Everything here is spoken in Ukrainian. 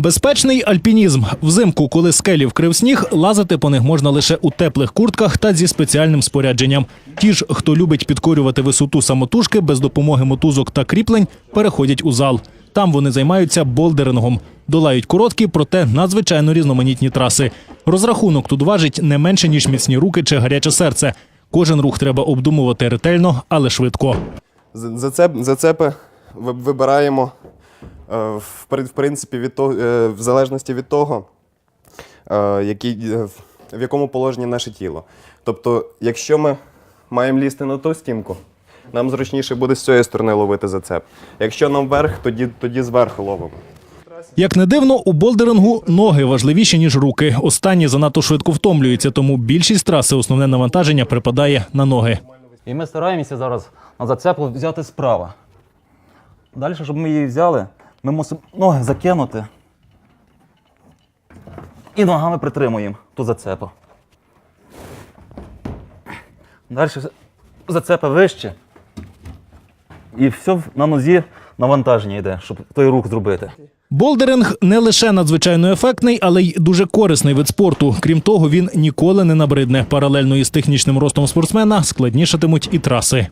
Безпечний альпінізм. Взимку, коли скелі вкрив сніг, лазити по них можна лише у теплих куртках та зі спеціальним спорядженням. Ті ж, хто любить підкорювати висоту самотужки без допомоги мотузок та кріплень, переходять у зал. Там вони займаються болдерингом. Долають короткі, проте надзвичайно різноманітні траси. Розрахунок тут важить не менше, ніж міцні руки чи гаряче серце. Кожен рух треба обдумувати ретельно, але швидко. Зацеп, зацепи вибираємо в, в принципі від того, е, в залежності від того, е, який, е, в якому положенні наше тіло. Тобто, якщо ми маємо лізти на ту стінку, нам зручніше буде з цієї сторони ловити зацеп. Якщо нам вверх, тоді, тоді зверху ловимо. Як не дивно, у болдерингу ноги важливіші, ніж руки. Останні занадто швидко втомлюються, тому більшість траси основне навантаження припадає на ноги. І ми стараємося зараз на зацепу взяти справа. Далі, щоб ми її взяли, ми мусимо ноги закинути. І ногами притримуємо ту зацепу. Далі зацепа вище. І все на нозі навантаження йде, щоб той рух зробити. Болдеринг не лише надзвичайно ефектний, але й дуже корисний вид спорту. Крім того, він ніколи не набридне. Паралельно із технічним ростом спортсмена складнішатимуть і траси.